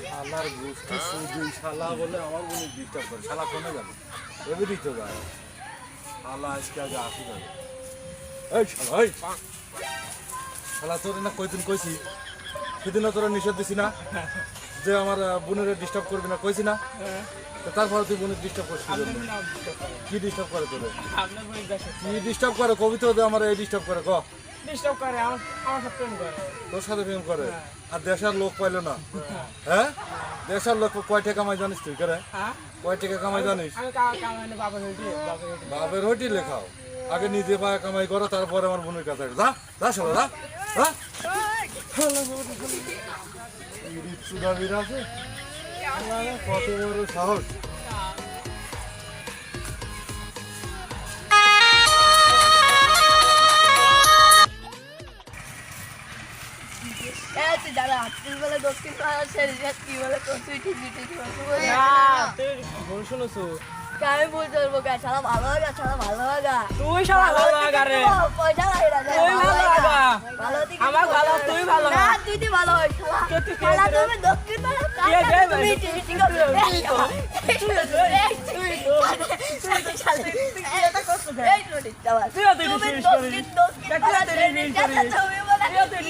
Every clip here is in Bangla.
গোষ্ঠী সুজি শালা বলে আমার ডিস্টার্ব করে শালা কোনে যাবে তো শালা আজকে আগে আসি যাবে এই শালা এই! শালা তোর না কয়দিন কইছি? সেদিনও তোরা নিষেধ দিছি না। যে আমার বোনের ডিস্টার্ব করবি না কইছি না। তারপরে তুই বোনের ডিস্টার্ব করছিস আমার। কি ডিস্টার্ব করে তোরে? কি ডিস্টার্ব করে? কবিতা ওদের আমার এই ডিস্টার্ব করে ক। ডিস্টার্ব করে আমার আমার সাথে প্রেম করে। তোর সাথে প্রেম করে? আর দেশের লোক পাইলো না? হ্যাঁ। দেশের লোক কয় টাকা কামাই জানিস তুই করে? হ্যাঁ? কয় টাকা কামাই জানিস? বাপের হইটি লেখাও আগে নিজে পায়ে কামাই করো তারপরে আমার বোনের কাছে। যা যা আল্লাহ, কত বড় সাহস? আমি বলতে পারব গা সারা ভালো লাগা সারা ভালো লাগা তুই সব ভালো লাগা রে পয়সা লাগে না তুই ভালো লাগা। আমার ভালো, তুই ভালো না না। তুই তুই ভালো হয় শালা কে তুই কে শালা রে? তুমি দক্ষিণ পাড়া কে কে তুমি ঠিক ঠিক করবে এই তুই শালা এই এটা করছ এই নোটিস চাওয়া তুইও তুই দক্ষিণ দক্ষিণ পাড়া তুই ছেড়ে ডিসমিস যা করিস। তুমি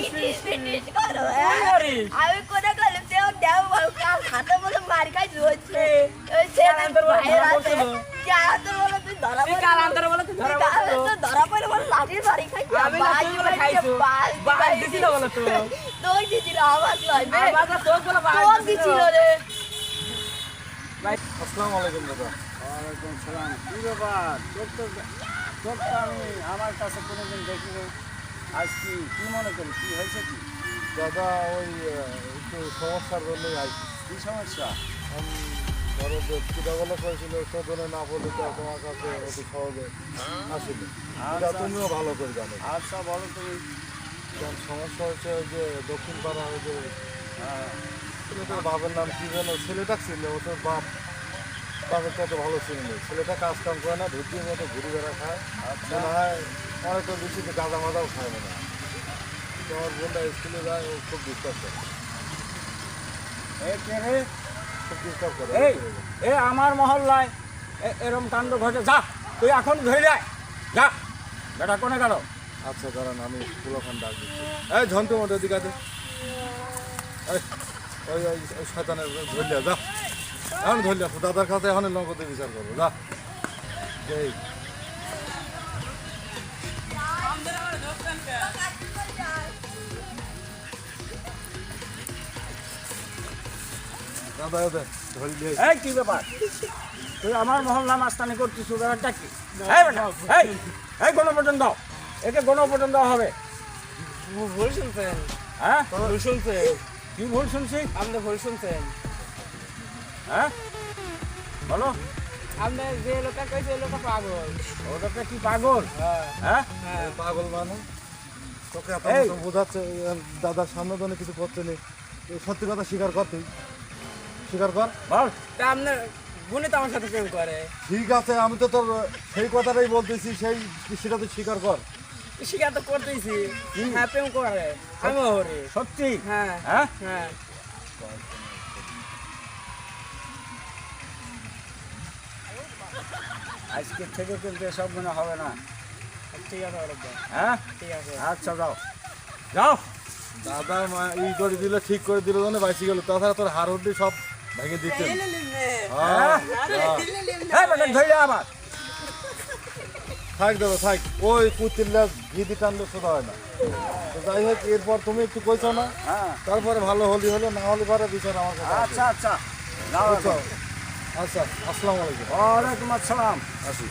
তুই ডিসমিস টিস টিস করো তুই। আমি কোনে গেলে দেও দেও কাল হাতে বলে মার খাই রয়েছে ওই ছেলে বাইরে আছে কালান্তর বলে তুই ধরা তুই কালান্তর বলে তুই ধরা তুই ধরা পড়লে বলে লাঠির বাড়ি খাই আমি না বলে খাইছো বাস দিছিল বলে তো তোর দিছিল আমার লয় বে আমার বলে বাস তোর দিছিল রে আসসালামু আলাইকুম দাদা। ওয়ালাইকুম সালাম। কি ব্যাপার? তোর তো তোর তো আমি আমার কাছে কোনোদিন দেখিনি। আজ কি কি মনে করি কি হয়েছে কি? দাদা ওই একটু সমস্যার জন্যই আইছি কি সমস্যা? আমি ধরো ছোটবেলা করেছিল শোধনে না বলে তো তোমার কাছে অতি সহজে আসিনি এটা তুমিও ভালো করে জানো। আচ্ছা বলো তুমি। সমস্যা হচ্ছে ওই যে দক্ষিণ পাড়া ওই যে হ্যাঁ, ছেলেটার বাপের নাম কি যেন ছেলেটা ছিল ও তোর বাপ। বাপের তো ভালো ছিল ছেলেটা কাজ কাম করে না ধুতির মতো ঘুরে বেড়া খায়। আচ্ছা। মনে হয় অনেকটা বেশি গাঁদা মাদাও খায় হয় তো আমার বোনটা স্কুলে যায় ও খুব ডিস্টার্ব করে। খুব ডিস্টার্ব করে। এই এ আমার মহল্লায় এরম কাণ্ড ঘটে। যা তুই এখন ধরে যায় যা বেটা কোনে গেল? আচ্ছা দাঁড়ান আমি পুলোখান ডাক দিচ্ছি। এই ঝন্টু মতো এদিকে আছে ওই ওই শয়তানের ধরলিয়া যা। এখন ধরলিয়া দাদার কাছে এখন নগদে বিচার করব যা। এই এই কি ব্যাপার? তুই আমার মহল্লা মাস্তানি করছিস ব্যাপারটা কি? এই একে গণপটন দেওয়া হবে ভুল শুনছেন। হ্যাঁ? ভুল শুনছেন। কি ভুল শুনছি? আপনি ভুল শুনছেন। হ্যাঁ? বলো। আপনি যে লোকটা কইছে ওই লোকটা পাগল। ওটাতে কি পাগল? হ্যাঁ। হ্যাঁ? এ পাগল মানে? তোকে এত বোঝাচ্ছে দাদার সামনে তো কিছু করতে নেই সত্যি কথা স্বীকার কর তুই স্বীকার কর। বল। আপনার বোনে তো আমার সাথে প্রেম করে। ঠিক আছে আমি তো তোর সেই কথাটাই বলতেছি সেই সেটা তুই স্বীকার কর। স্বীকার তো করতেইছি হ্যাঁ প্রেম করে। আমি হরি সত্যি? হ্যাঁ হ্যাঁ? আজকে থেকে কিন্তু এসব মনে হবে না। ঠিক আছে হ্যাঁ? ঠিক আছে। আচ্ছা যাও। যাও। দাদা ই করে দিল ঠিক করে দিল জন্য বাইসি গেল তাছাড়া তোর হার হড্ডি সব ভেঙে দিতে হ্যাঁ, হ্যাঁ। হ্যাঁ। ধরে আবার। থাক দাদা থাক। ওই কুতিল্লা ভিদি টানলে শোধা হয় না। তো যাই হোক এরপর তুমি একটু কইছো না? হ্যাঁ। তারপরে ভালো হলি হলো না হলে পরে বিচার আমার কাছে আচ্ছা আচ্ছা। আচ্ছা আসসালামু আলাইকুম। ওয়ালাইকুম আসসালাম। আসি।